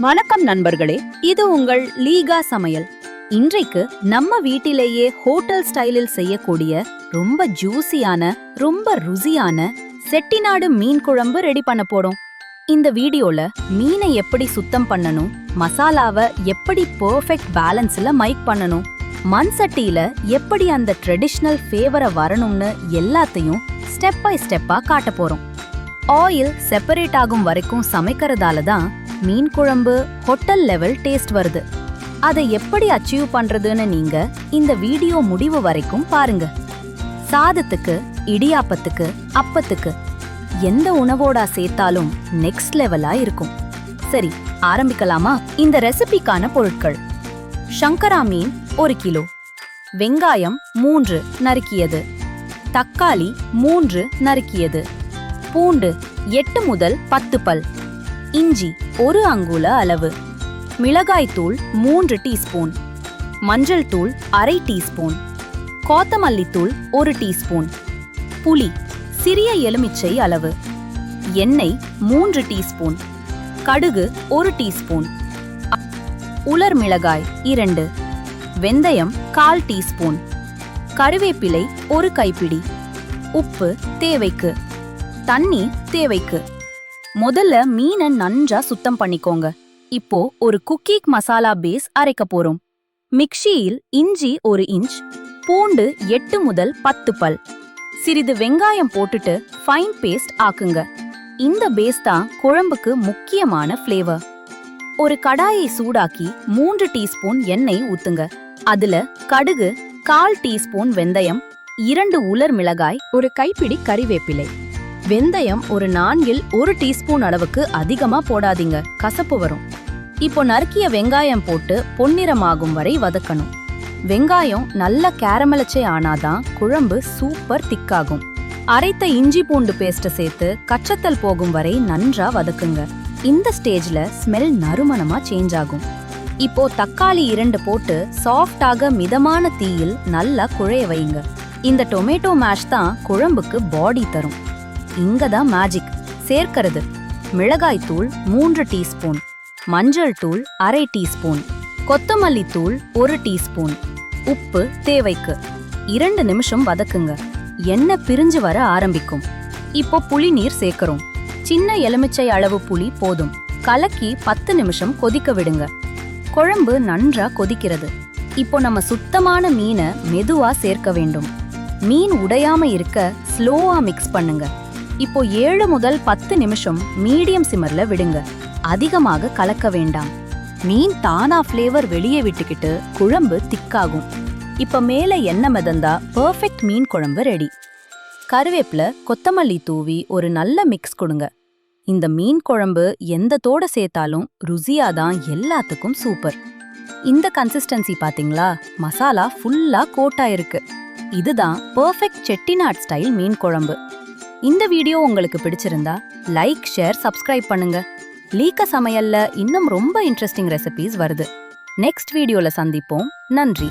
வணக்கம் நண்பர்களே இது உங்கள் லீகா சமையல். இன்றைக்கு நம்ம வீட்டிலேயே ஹோட்டல் ஸ்டைலில் செய்யக்கூடிய ரொம்ப ஜூசியான ரொம்ப ருசியான செட்டிநாடு மீன் குழம்பு ரெடி பண்ண போறோம். இந்த வீடியோல மீனை எப்படி சுத்தம் பண்ணணும் மசாலாவை எப்படி பெர்ஃபெக்ட் பேலன்ஸ்ல மைக் பண்ணணும் மண் சட்டியில எப்படி அந்த ட்ரெடிஷ்னல் ஃபேவரை வரணும்னு எல்லாத்தையும் ஸ்டெப் பை ஸ்டெப்பா காட்ட போறோம். ஆயில் செப்பரேட் ஆகும் வரைக்கும் சமைக்கிறதால தான் மீன் குழம்பு ஹோட்டல் லெவல் டேஸ்ட் வருது. அதை எப்படி அச்சீவ் பண்றதுன்னு நீங்க இந்த வீடியோ முடிவு வரைக்கும் பாருங்க. சாதத்துக்கு இடியாப்பத்துக்கு அப்பத்துக்கு எந்த உணவோடா சேர்த்தாலும் நெக்ஸ்ட் லெவலா இருக்கும். சரி ஆரம்பிக்கலாமா? இந்த ரெசிபிக்கான பொருட்கள். சங்கரா மீன் ஒரு கிலோ. வெங்காயம் மூன்று நறுக்கியது. தக்காளி மூன்று நறுக்கியது. பூண்டு எட்டு முதல் பத்து பல். இஞ்சி ஒரு அங்குல அளவு. மிளகாய்த்தூள் மூன்று டீஸ்பூன். மஞ்சள் தூள் அரை டீஸ்பூன். கோத்தமல்லித்தூள் ஒரு டீஸ்பூன். புளி சிறிய எலுமிச்சை அளவு. எண்ணெய் மூன்று டீஸ்பூன். கடுகு ஒரு டீஸ்பூன். உலர் மிளகாய் இரண்டு. வெந்தயம் கால் டீஸ்பூன். கருவேப்பிலை ஒரு கைப்பிடி. உப்பு தேவைக்கு. தண்ணி தேவைக்கு. முதல்ல மீனை நன்றா சுத்தம் பண்ணிக்கோங்க. இப்போ ஒரு குக்கீக் மசாலா பேஸ் அரைக்க போறோம். மிக்சியில் இஞ்சி ஒரு இன்ச் பூண்டு எட்டு முதல் பத்து பல். சிறிது வெங்காயம் போட்டுட்டு ஃபைன் பேஸ்ட் ஆக்குங்க. இந்த பேஸ் தான் குழம்புக்கு முக்கியமான ஃப்ளேவர் ஒரு கடாயை சூடாக்கி மூன்று டீஸ்பூன் எண்ணெய் ஊத்துங்க. அதுல கடுகு கால் டீஸ்பூன் வெந்தயம் இரண்டு உலர் மிளகாய் ஒரு கைப்பிடி கறிவேப்பிலை. வெந்தயம் ஒரு நான்கில் ஒரு டீஸ்பூன் அளவுக்கு அதிகமா போடாதீங்க. கசப்பு வரும். இப்போ நறுக்கிய வெங்காயம் போட்டு பொன்னிறமாகும் வரை வதக்கணும். வெங்காயம் நல்ல கேரமலச்சே ஆனாதான் குழம்பு சூப்பர் திக்காகும். அரைத்த இஞ்சி பூண்டு பேஸ்ட்டை சேர்த்து கச்சத்தல் போகும் வரை நன்றா வதக்குங்க. இந்த ஸ்டேஜ்ல ஸ்மெல் நறுமணமா சேஞ்ச் ஆகும். இப்போ தக்காளி இரண்டு போட்டு சாஃப்டாக மிதமான தீயில் நல்லா குழைய வைங்க. இந்த டொமேட்டோ மேஷ் தான் குழம்புக்கு பாடி தரும். இங்க தான் மேஜிக் சேர்க்கிறது. மிளகாய் தூள் மூன்று டீஸ்பூன். மஞ்சள் தூள் அரை டீஸ்பூன். கொத்தமல்லி தூள் ஒரு டீஸ்பூன். உப்பு தேவைக்கு. இரண்டு நிமிஷம் வதக்குங்க. எண்ணெய் பிரிஞ்சு வர ஆரம்பிக்கும். இப்போ புளி நீர் சேர்க்கிறோம். சின்ன எலுமிச்சை அளவு புளி போதும். கலக்கி பத்து நிமிஷம் கொதிக்க விடுங்க. குழம்பு நன்றா கொதிக்கிறது. இப்போ நம்ம சுத்தமான மீனை மெதுவா சேர்க்க வேண்டும். மீன் உடையாம இருக்க ஸ்லோவா மிக்ஸ் பண்ணுங்க. இப்போ ஏழு முதல் பத்து நிமிஷம் மீடியம் சிம்மர்ல விடுங்க. அதிகமாக கலக்க வேண்டாம். மீன் தானா ஃப்ளேவர் வெளியே விட்டுக்கிட்டு குழம்பு திக்காகும். இப்ப மேல எண்ணெய் மிதந்தா பர்ஃபெக்ட் மீன் குழம்பு ரெடி கருவேப்பில கொத்தமல்லி தூவி ஒரு நல்ல மிக்ஸ் கொடுங்க. இந்த மீன் குழம்பு எந்த தோட சேர்த்தாலும் ருசியாதான் எல்லாத்துக்கும் சூப்பர் இந்த கன்சிஸ்டன்சி பாத்தீங்களா? மசாலா ஃபுல்லா கோட்டா இருக்கு இதுதான் பர்ஃபெக்ட் செட்டிநாட் ஸ்டைல் மீன் குழம்பு. இந்த வீடியோ உங்களுக்கு பிடிச்சிருந்தா லைக் ஷேர் சப்ஸ்கிரைப் பண்ணுங்க. லீக்க சமையல்ல இன்னும் ரொம்ப இன்ட்ரெஸ்டிங் ரெசிபீஸ் வருது. நெக்ஸ்ட் வீடியோல சந்திப்போம். நன்றி.